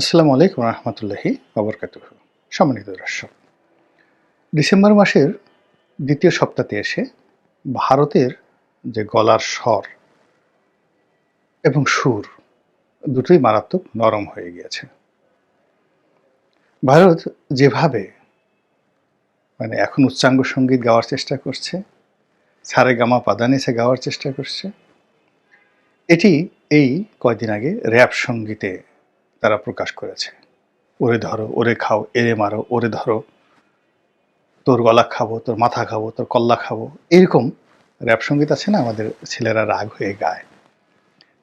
আসসালামু আলাইকুম রহমতুল্লাহি আবরকাত সম্মানিত দর্শক, ডিসেম্বর মাসের দ্বিতীয় সপ্তাহে এসে ভারতের যে গলার স্বর এবং সুর, দুটোই মারাত্মক নরম হয়ে গিয়েছে। ভারত যেভাবে মানে এখন উচ্চাঙ্গ সংগীত গাওয়ার চেষ্টা করছে, সারে গামা পাদানিসে গাওয়ার চেষ্টা করছে, এটি এই কয়দিন আগে র্যাপ সঙ্গীতে তারা প্রকাশ করেছে। ওরে ধরো, ওরে খাও, এরে মারো, ওরে ধরো। তোর গলা খাব, তোর মাথা খাব, তোর কল্লা খাব। এরকম র্যাপ সংগীত আছে না আমাদের ছেলেরা রাগ হয়ে গায়।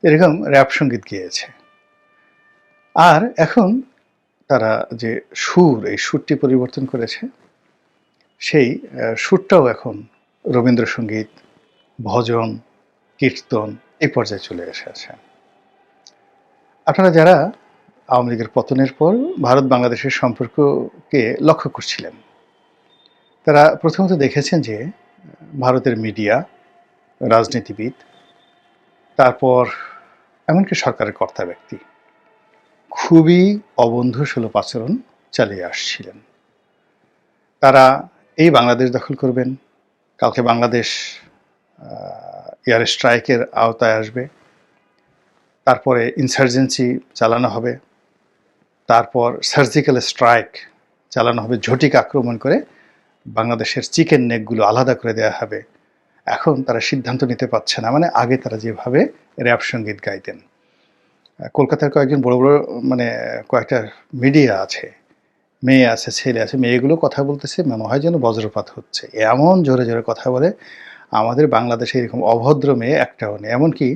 এরকম র্যাপ সংগীত গিয়েছে। আর এখন তারা যে সুর, এই সুরটি পরিবর্তন করেছে, সেই সুরটাও এখন রবীন্দ্রসঙ্গীত, ভজন, কীর্তন এই পর্যায়ে চলে এসেছে আপনারা যারা আওয়ামী লীগের পতনের পর ভারত বাংলাদেশের সম্পর্ককে লক্ষ্য করছিলেন। তারা প্রথমত দেখেছেন যে, ভারতের মিডিয়া, রাজনীতিবিদ, তারপর এমনকি সরকারের কর্তা ব্যক্তি খুবই অবন্ধুসুলভ আচরণ চালিয়ে আসছিলেন। তারা এই বাংলাদেশ দখল করবেন, কালকে বাংলাদেশ এয়ার স্ট্রাইকের আওতায় আসবে, তারপরে ইনসার্জেন্সি চালানো হবে। তারপর সার্জিক্যাল স্ট্রাইক চালানো হবে, ঝটিক আক্রমণ করে বাংলাদেশের চিকেন নেকগুলো আলাদা করে দেওয়া হবে। এখন তারা সিদ্ধান্ত নিতে পারছে না মানে আগে তারা যেভাবে র্যাপ সংগীত গাইতেন। কলকাতার কয়েকজন বড় বড় মানে কয়েকটা মিডিয়া আছে, মেয়ে আছে, ছেলে আছে, মেয়েগুলো কথা বলতেছে, মনে হয় যেন বজ্রপাত হচ্ছে। এমন জোরে জোরে কথা বলে, আমাদের বাংলাদেশে এরকম অভদ্র মেয়ে একটাও নেই। এমনকি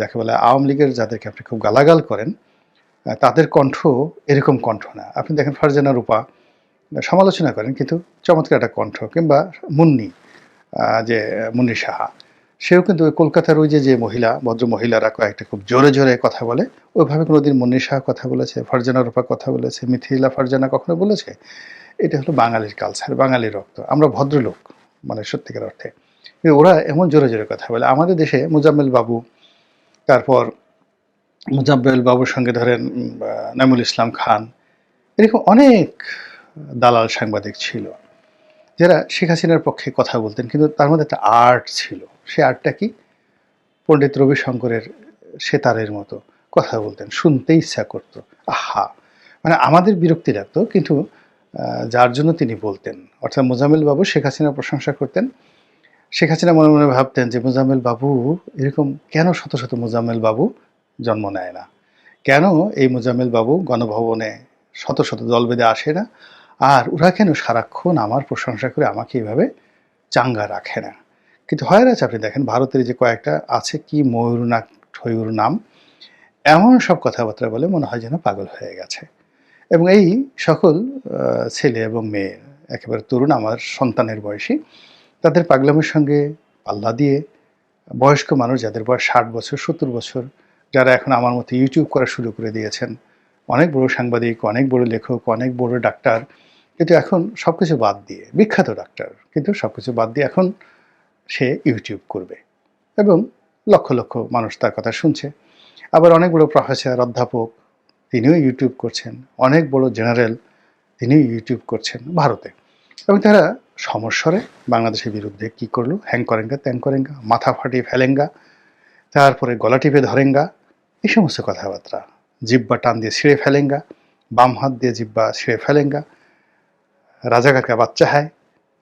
যাকে বলে আওয়ামী লীগের যাদেরকে আপনি খুব গালাগাল করেন তাদের কণ্ঠ এরকম কণ্ঠ না। আপনি দেখেন ফারজানা রূপা সমালোচনা করেন, কিন্তু চমৎকার একটা কণ্ঠ, কিংবা মুন্নি যে, মুন্নি সাহা, সেও কিন্তু কলকাতার ওই যে যে মহিলা, ভদ্র মহিলারা কয়েকটা খুব জোরে জোরে কথা বলে, ওইভাবে কোনোদিন মুন্নি সাহা কথা বলেছে, ফারজানা রূপা কথা বলেছে, মিথিলা ফারজানা কখনো বলেছে? এটা হলো বাঙালির কালচার বাঙালির রক্ত। আমরা ভদ্রলোক মানে সত্যিকার অর্থে। ওরা এমন জোরে জোরে কথা বলে। আমাদের দেশে মুজাম্মেল বাবু, তারপর মুজাম্মেল বাবুর সঙ্গে ধরেন নামুল ইসলাম খান, এরকম অনেক দালাল সাংবাদিক ছিল, যারা শেখ হাসিনার পক্ষে কথা বলতেন, কিন্তু তার মধ্যে একটা আর্ট ছিল। সে আর্টটা কি? পণ্ডিত রবিশঙ্করের সেতারের মতো কথা বলতেন শুনতে ইচ্ছা করতো, আহা! মানে আমাদের বিরক্তি লাগতো কিন্তু যার জন্য তিনি বলতেন। অর্থাৎ মোজাম্মেল বাবু শেখ হাসিনার প্রশংসা করতেন। শেখ হাসিনা মনে মনে ভাবতেন যে মোজাম্মেল বাবু এরকম কেন শত শত মোজাম্মেল বাবু জন্ম নেয় না। কেন এই মোজাম্মেল বাবু গণভবনে শত শত দল বেঁধে আসে না? আর ওরা কেন সারাক্ষণ আমার প্রশংসা করে আমাকে এইভাবে চাঙ্গা রাখে না? কিন্তু হয় আছে আপনি দেখেন, ভারতের যে কয়েকটা আছে কি ময়ূর না ঠয়ূর নাম, এমন সব কথাবার্তা বলে মনে হয় যেন পাগল হয়ে গেছে। এবং এই সকল ছেলে এবং মেয়ে, একেবারে তরুণ, আমার সন্তানের বয়সী, তাদের পাগলামের সঙ্গে পাল্লা দিয়ে বয়স্ক মানুষ যাদের বয়স ষাট বছর, সত্তর বছর যারা এখন আমার মতো ইউটিউব করা শুরু করে দিয়েছেন, অনেক বড় সাংবাদিক, অনেক বড় লেখক, অনেক বড় ডাক্তার, কিন্তু এখন সব কিছু বাদ দিয়ে, বিখ্যাত ডাক্তার, কিন্তু সব কিছু বাদ দিয়ে এখন সে ইউটিউব করবে এবং লক্ষ লক্ষ মানুষ তার কথা শুনছে। আবার অনেক বড় প্রফেসর, অধ্যাপক তিনিও ইউটিউব করছেন, অনেক বড় জেনারেল তিনিও ইউটিউব করছেন ভারতে। এবং তারা সমস্বরে বাংলাদেশের বিরুদ্ধে কি করল? হ্যাং করেঙ্গা, ত্যাং করেঙ্গা, মাথা ফাটিয়ে ফেলেঙ্গা, তারপরে গলা টিপে ধরেঙ্গা এই সমস্ত কথাবার্তা। জিব্বা টান দিয়ে ছিঁড়ে ফেলেঙ্গা, বাম হাত দিয়ে জিব্বা ছিঁড়ে ফেলেঙ্গা রাজাকার কা বাচ্চা হায়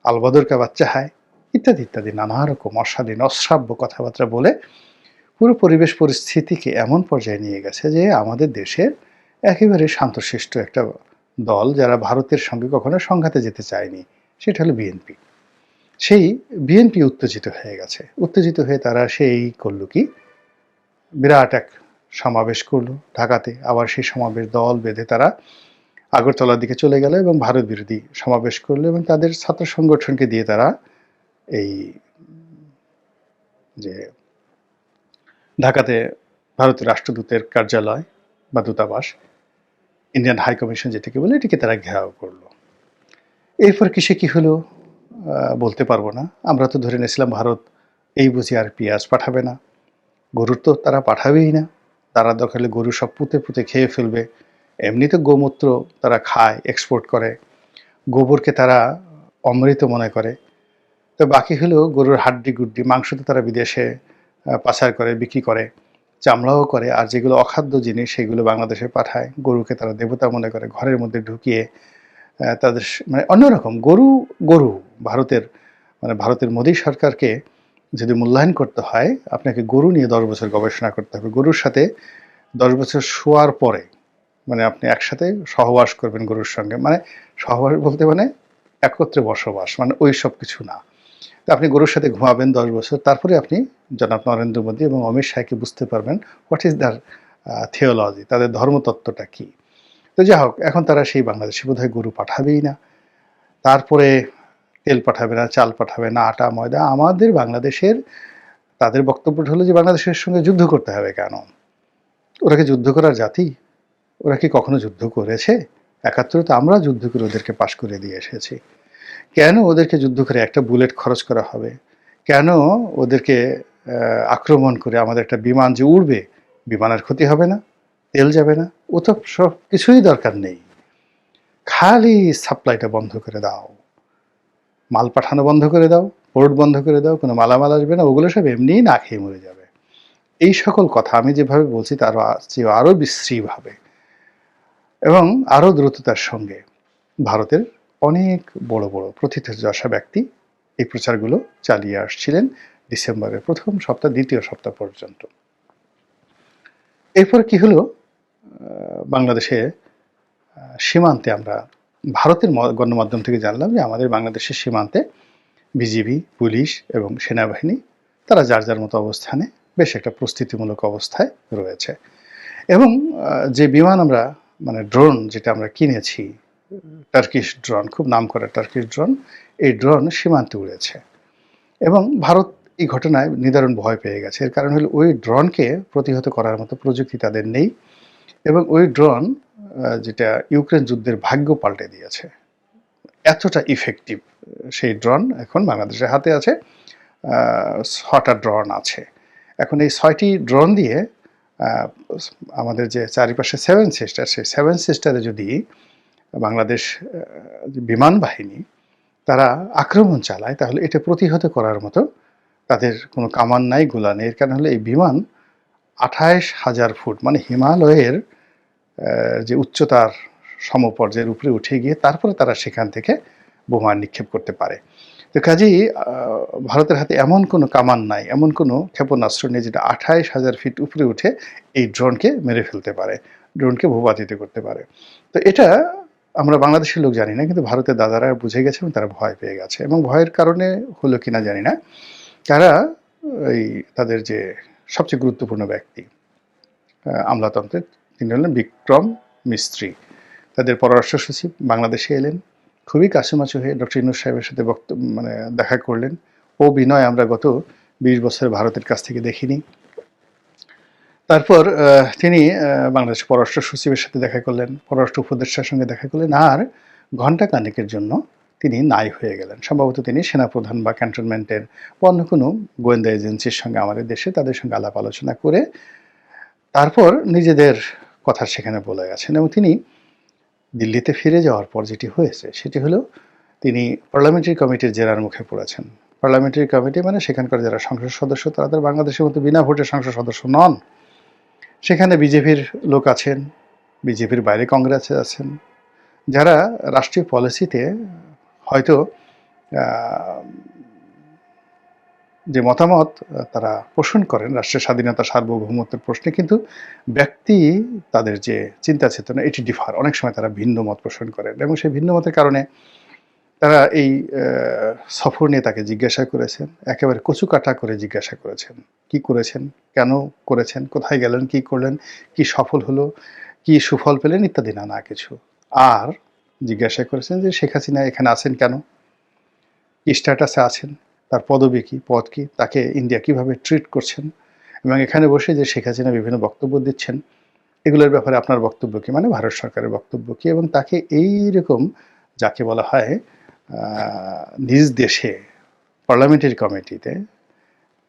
আলবদর কা বাচ্চা হায়, ইত্যাদি ইত্যাদি নানা রকম অশালীন অশ্রাব্য কথাবার্তা বলে পুরো পরিবেশ পরিস্থিতিকে এমন পর্যায়ে নিয়ে গেছে যে আমাদের দেশের একেবারে শান্তশিষ্ট একটা দল যারা ভারতের সঙ্গে কখনো সংঘাতে যেতে চায়নি, সেটা হলো বিএনপি। সেই বিএনপি উত্তেজিত হয়ে গেছে। উত্তেজিত হয়ে তারা সেই করল কি? বিরাট এক সমাবেশ করল। ঢাকাতে আবার সেই সমাবেশ দল বেঁধে তারা আগরতলার দিকে চলে গেল এবং ভারত বিরোধী সমাবেশ করল এবং তাদের ছাত্র সংগঠনকে দিয়ে তারা এই যে ঢাকাতে ভারতের রাষ্ট্রদূতের কার্যালয় বা দূতাবাস, ইন্ডিয়ান হাই কমিশন যেটাকে বলে, এটিকে তারা ঘেরাও করল। এরপর কিসে কি হলো বলতে পারব না। আমরা তো ধরে নিয়েছিলাম ভারত এই বুঝি আর পেঁয়াজ পাঠাবে না। গরুর তো তারা পাঠাবেই না। তারা দরকার গরু সব পুঁতে পুঁতে খেয়ে ফেলবে। এমনি তো গোমূত্র তারা খায় এক্সপোর্ট করে। গোবরকে তারা অমৃত মনে করে। তো বাকি হলো গরুর হাড্ডি গুড্ডি, মাংস তো তারা বিদেশে পাচার করে, বিক্রি করে, চামড়াও করে, আর যেগুলো অখাদ্য জিনিস সেগুলো বাংলাদেশে পাঠায়। গরুকে তারা দেবতা মনে করে, ঘরের মধ্যে ঢুকিয়ে তাদের মানে অন্যরকম গরু গরু ভারতের মানে ভারতের মোদী সরকারকে যদি মূল্যায়ন করতে হয়, আপনাকে গরু নিয়ে দশ বছর গবেষণা করতে হবে। গরুর সাথে দশ বছর শোয়ার পরে মানে আপনি একসাথে সহবাস করবেন গরুর সঙ্গে। মানে সহবাস বলতে মানে একত্রে বসবাস মানে ওই সব কিছু না। তো আপনি গরুর সাথে ঘুমাবেন দশ বছর, তারপরে আপনি জনাব নরেন্দ্র মোদী এবং অমিত শাহকে বুঝতে পারবেন হোয়াট ইজ দ্যার থিওলজি তাদের ধর্মতত্ত্বটা কী। তো যাই হোক, এখন তারা সেই বাংলাদেশে বোধহয় গরু পাঠাবেই না। তারপরে তেল পাঠাবে না, চাল পাঠাবে না, আটা, ময়দা, আমাদের বাংলাদেশের, তাদের বক্তব্যটা হলো যে বাংলাদেশের সঙ্গে যুদ্ধ করতে হবে কেন? ওরা কি যুদ্ধ করার জাতি? ওরা কি কখনো যুদ্ধ করেছে? একাত্তরে আমরা যুদ্ধ করে ওদেরকে পাশ করে দিয়ে এসেছি। কেন ওদেরকে যুদ্ধ করে একটা বুলেট খরচ করা হবে? কেন ওদেরকে আক্রমণ করে আমাদের একটা বিমান যে উড়বে, বিমানের ক্ষতি হবে না, তেল যাবে না? ও তো সব কিছুই দরকার নেই। খালি সাপ্লাইটা বন্ধ করে দাও। মাল পাঠানো বন্ধ করে দাও পোর্ট বন্ধ করে দাও, কোনো মালামাল আসবে না, ওগুলো সব এমনিই না খেয়ে মরে যাবে। এই সকল কথা আমি যেভাবে বলছি তার চেয়ে আরও বিশ্রীভাবে এবং আরও দ্রুততার সঙ্গে ভারতের অনেক বড় বড় প্রথিতযশা ব্যক্তি এই প্রচারগুলো চালিয়ে আসছিলেন ডিসেম্বরের প্রথম সপ্তাহ, দ্বিতীয় সপ্তাহ পর্যন্ত। এরপর কি হলো? বাংলাদেশে সীমান্তে আমরা ভারতের গণমাধ্যম থেকে জানলাম যে আমাদের বাংলাদেশের সীমান্তে বিজিবি, পুলিশ এবং সেনাবাহিনী, তারা যার যার মতো অবস্থানে বেশ একটা প্রস্তুতিমূলক অবস্থায় রয়েছে। এবং যে বিমান আমরা মানে ড্রোন যেটা আমরা কিনেছি টার্কিশ ড্রোন খুব নাম করা টার্কিশ ড্রোন এই ড্রোন সীমান্তে উড়েছে। এবং ভারত এই ঘটনায় নিদারুণ ভয় পেয়ে গেছে। এর কারণ হলো ওই ড্রোনকে প্রতিহত করার মতো প্রযুক্তি তাদের নেই এবং ওই ড্রোন যেটা ইউক্রেন যুদ্ধের ভাগ্য পাল্টে দিয়েছে। এতটা ইফেক্টিভ সেই ড্রোন এখন বাংলাদেশের হাতে আছে। ছটা ড্রোন আছে। এখন এই ছয়টি ড্রোন দিয়ে আমাদের যে চারিপাশে সেভেন সিস্টার সেই সেভেন সিস্টারে যদি বাংলাদেশ বিমান বাহিনী তারা আক্রমণ চালায়, তাহলে এটা প্রতিহত করার মতো তাদের কোনো কামান নাই, গোলা নেই। কারণ হলে এই বিমান আঠাইশ হাজার ফুট মানে হিমালয়ের যে উচ্চতার সমপর্যায়ের উপরে উঠে গিয়ে তারপরে তারা সেখান থেকে বোমা নিক্ষেপ করতে পারে। তো কাজেই ভারতের হাতে এমন কোনো কামান নাই, এমন কোনো ক্ষেপণাস্ত্র নেই যেটা আঠাইশ হাজার ফিট উপরে উঠে এই ড্রোনকে মেরে ফেলতে পারে, ড্রোনকে ভূপাতিত করতে পারে। তো এটা আমরা বাংলাদেশের লোক জানি না, কিন্তু ভারতের দাদারা বুঝে গেছে এবং তারা ভয় পেয়ে গেছে। এবং ভয়ের কারণে হলো কিনা জানি না। তারা এই তাদের যে সবচেয়ে গুরুত্বপূর্ণ ব্যক্তি আমলাতন্ত্রের তিনি হলেন বিক্রম মিস্ত্রি। তাদের পররাষ্ট্র সচিব বাংলাদেশে এলেন। খুবই কাছামাছি হয়ে ডক্টর ইনুস সাহেবের সাথে বক্তব্য মানে দেখা করলেন। ও বিনয় আমরা গত বিশ বছর ভারতের কাছ থেকে দেখিনি। তারপর তিনি বাংলাদেশ পররাষ্ট্র সচিবের সাথে দেখা করলেন, পররাষ্ট্র উপদেষ্টার সঙ্গে দেখা করলেন। আর ঘণ্টা কানেকের জন্য তিনি নাই হয়ে গেলেন। সম্ভবত তিনি সেনাপ্রধান বা ক্যান্টনমেন্টের বা অন্য কোনো গোয়েন্দা এজেন্সির সঙ্গে আমাদের দেশে তাদের সঙ্গে আলাপ আলোচনা করে তারপর নিজেদের কথা সেখানে বলে গেছেন এবং তিনি দিল্লিতে ফিরে যাওয়ার পর যেটি হয়েছে, সেটি হলো তিনি পার্লামেন্টারি কমিটির জেরার মুখে পড়েছেন। পার্লামেন্টারি কমিটি মানে সেখানকার যারা সংসদ সদস্য, তারা তো বাংলাদেশের মতো বিনা ভোটে সংসদ সদস্য নন। সেখানে বিজেপির লোক আছেন, বিজেপির বাইরে কংগ্রেসে আছেন। যারা রাষ্ট্রীয় পলিসিতে হয়তো যে মতামত তারা পোষণ করেন রাষ্ট্রের স্বাধীনতা, সার্বভৌমত্বের প্রশ্নে, কিন্তু ব্যক্তি তাদের যে চিন্তা চেতনা এটি ডিফার অনেক সময় তারা ভিন্ন মত পোষণ করেন এবং সেই ভিন্ন মতের কারণে তারা এই সফর নিয়ে তাকে জিজ্ঞাসা করেছেন, একেবারে কচু কাটা করে জিজ্ঞাসা করেছেন। কি করেছেন? কেন করেছেন? কোথায় গেলেন? কি করলেন? কি সফল হলো? কি সুফল পেলেন? ইত্যাদি, নানা কিছু। আর জিজ্ঞাসা করেছেন যে শেখ হাসিনা এখানে আছেন কেন? কি স্ট্যাটাসে আছেন? তার পদবী কি, পদ কি, তাকে ইন্ডিয়া কীভাবে ট্রিট করছেন এবং এখানে বসে যে শেখ হাসিনা বিভিন্ন বক্তব্য দিচ্ছেন, এগুলোর ব্যাপারে আপনার বক্তব্য কি? মানে ভারত সরকারের বক্তব্য কি? এবং তাকে এই রকম যাকে বলা হয় নিজ দেশে পার্লামেন্টারি কমিটিতে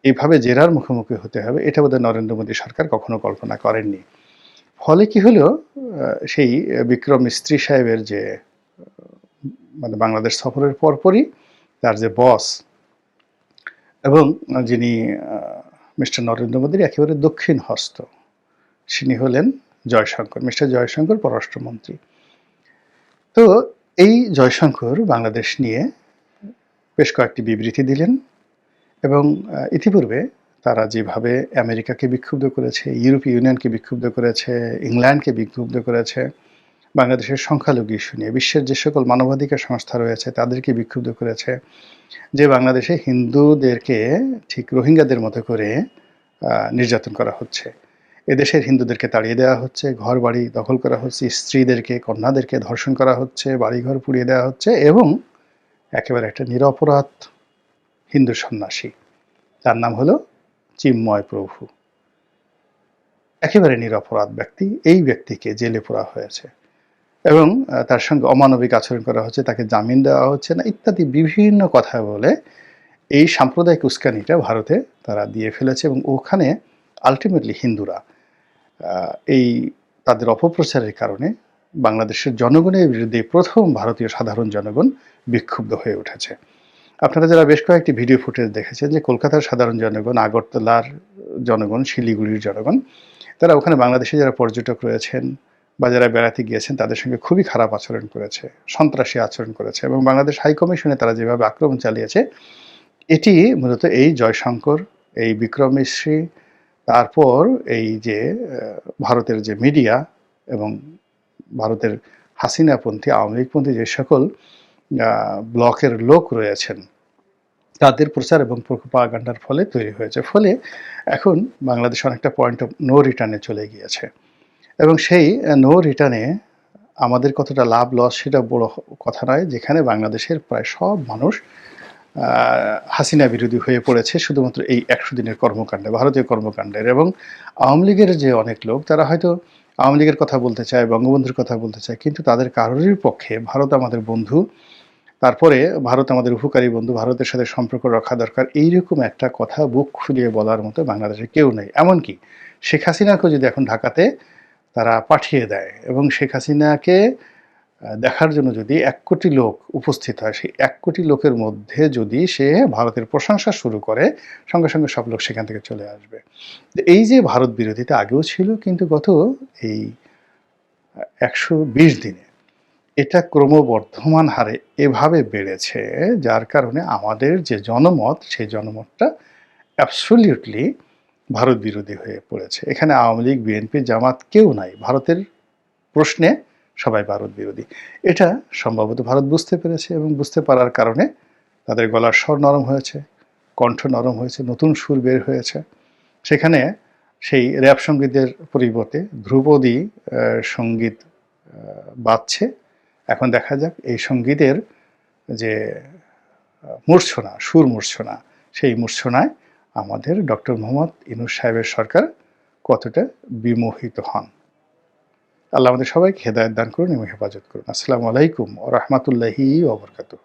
এইভাবে জেরার মুখোমুখি হতে হবে, এটা বোধহয় নরেন্দ্র মোদী সরকার কখনো কল্পনা করেননি। ফলে কি হলো সেই বিক্রম স্ত্রী সাহেবের যে মানে বাংলাদেশ সফরের পরপরই তার যে বস এবং যিনি মিস্টার নরেন্দ্র মোদীর একেবারে দক্ষিণ হস্ত তিনি হলেন জয়শঙ্কর, মিস্টার জয়শঙ্কর পররাষ্ট্রমন্ত্রী। তো এই জয়শঙ্কর বাংলাদেশ নিয়ে বেশ কয়েকটি বিবৃতি দিলেন এবং ইতিপূর্বে তারা যেভাবে আমেরিকাকে বিক্ষুব্ধ করেছে, ইউরোপীয় ইউনিয়নকে বিক্ষুব্ধ করেছে, ইংল্যান্ডকে বিক্ষুব্ধ করেছে বাংলাদেশের সংখ্যালঘু ইস্যু নিয়ে। বিশ্বের যে সকল মানবাধিকার সংস্থা রয়েছে, তাদেরকে বিক্ষুব্ধ করেছে যে বাংলাদেশে হিন্দুদেরকে ঠিক রোহিঙ্গাদের মতো করে নির্যাতন করা হচ্ছে। এদেশের হিন্দুদেরকে তাড়িয়ে দেওয়া হচ্ছে ঘর বাড়ি দখল করা হচ্ছে, স্ত্রীদেরকে, কন্যাদেরকে ধর্ষণ করা হচ্ছে, বাড়িঘর পুড়িয়ে দেওয়া হচ্ছে এবং একেবারে একটা নিরপরাধ হিন্দু সন্ন্যাসী। তার নাম হলো চিন্ময় প্রভু। একেবারে নিরপরাধ ব্যক্তি, এই ব্যক্তিকে জেলে পোড়া হয়েছে। এবং তার সঙ্গে অমানবিক আচরণ করা হচ্ছে, তাকে জামিন দেওয়া হচ্ছে না, ইত্যাদি বিভিন্ন কথা বলে এই সাম্প্রদায়িক উস্কানিটা ভারতে তারা দিয়ে ফেলেছে এবং ওখানে আলটিমেটলি হিন্দুরা এই তাদের অপপ্রচারের কারণে বাংলাদেশের জনগণের বিরুদ্ধে প্রথম ভারতীয় সাধারণ জনগণ বিক্ষুব্ধ হয়ে উঠেছে। আপনারা যারা বেশ কয়েকটি ভিডিও ফুটেজ দেখেছেন যে কলকাতার সাধারণ জনগণ, আগরতলার জনগণ, শিলিগুড়ির জনগণ, তারা ওখানে বাংলাদেশে যারা পর্যটক রয়েছেন বা যারা বেড়াতে গিয়েছেন, তাদের সঙ্গে খুবই খারাপ আচরণ করেছে, সন্ত্রাসী আচরণ করেছে এবং বাংলাদেশ হাই কমিশনে তারা যেভাবে আক্রমণ চালিয়েছে, এটি মূলত এই জয়শঙ্কর, এই বিক্রম মিশ্রী তারপর এই যে ভারতের যে মিডিয়া এবং ভারতের হাসিনাপন্থী, আওয়ামী লীগপন্থী যে সকল ব্লকের লোক রয়েছেন, তাদের প্রচার এবং প্রোপাগান্ডার ফলে তৈরি হয়েছে। ফলে এখন বাংলাদেশ অনেকটা পয়েন্ট অফ নো রিটার্নে চলে গিয়েছে। এবং সেই নো রিটার্নে আমাদের কতটা লাভ লস সেটা বড় কথা নয়, যেখানে বাংলাদেশের প্রায় সব মানুষ হাসিনা বিরোধী হয়ে পড়েছে, শুধুমাত্র এই একশো দিনের কর্মকাণ্ডে, ভারতীয় কর্মকাণ্ডের। এবং আওয়ামী লীগের যে অনেক লোক, তারা হয়তো আওয়ামী লীগের কথা বলতে চায়, বঙ্গবন্ধুর কথা বলতে চায়, কিন্তু তাদের কারোরই পক্ষে ভারত আমাদের বন্ধু, তারপরে ভারত আমাদের উপকারী বন্ধু, ভারতের সাথে সম্পর্ক রাখা দরকার, এইরকম একটা কথা বুক খুলিয়ে বলার মতো বাংলাদেশে কেউ নেই। এমনকি শেখ হাসিনাকে যদি এখন ঢাকাতে তারা পাঠিয়ে দেয় এবং শেখ হাসিনাকে দেখার জন্য যদি এক কোটি লোক উপস্থিত হয়, সেই এক কোটি লোকের মধ্যে যদি সে ভারতের প্রশংসা শুরু করে, সঙ্গে সঙ্গে সব লোক সেখান থেকে চলে আসবে। এই যে ভারত বিরোধিতা আগেও ছিল, কিন্তু গত এই একশো বিশ দিনে এটা ক্রমবর্ধমান হারে এভাবে বেড়েছে, যার কারণে আমাদের যে জনমত, সেই জনমতটা অ্যাবসলিউটলি ভারত বিরোধী হয়ে পড়েছে। এখানে আওয়ামী লীগ, বিএনপি, জামাত কেউ নাই। ভারতের প্রশ্নে সবাই ভারত বিরোধী এটা সম্ভবত ভারত বুঝতে পেরেছে এবং বুঝতে পারার কারণে তাদের গলার স্বর নরম হয়েছে, কণ্ঠ নরম হয়েছে, নতুন সুর বের হয়েছে। সেখানে সেই র্যাপ সঙ্গীতের পরিবর্তে ধ্রুপদী সংগীত বাজছে। এখন দেখা যাক এই সঙ্গীতের যে মূর্ছনা, সুর মূর্ছনা, সেই মূর্ছনায় আমাদের ডক্টর মোহাম্মদ ইনুস সাহেবের সরকার কতটা বিমোহিত হন। আল্লাহ আমাদের সবাইকে হেদায়ত দান করুন এবং হেফাজত করুন। আসসালামু আলাইকুম ও রহমতুল্লাহি ওবরকাতুহ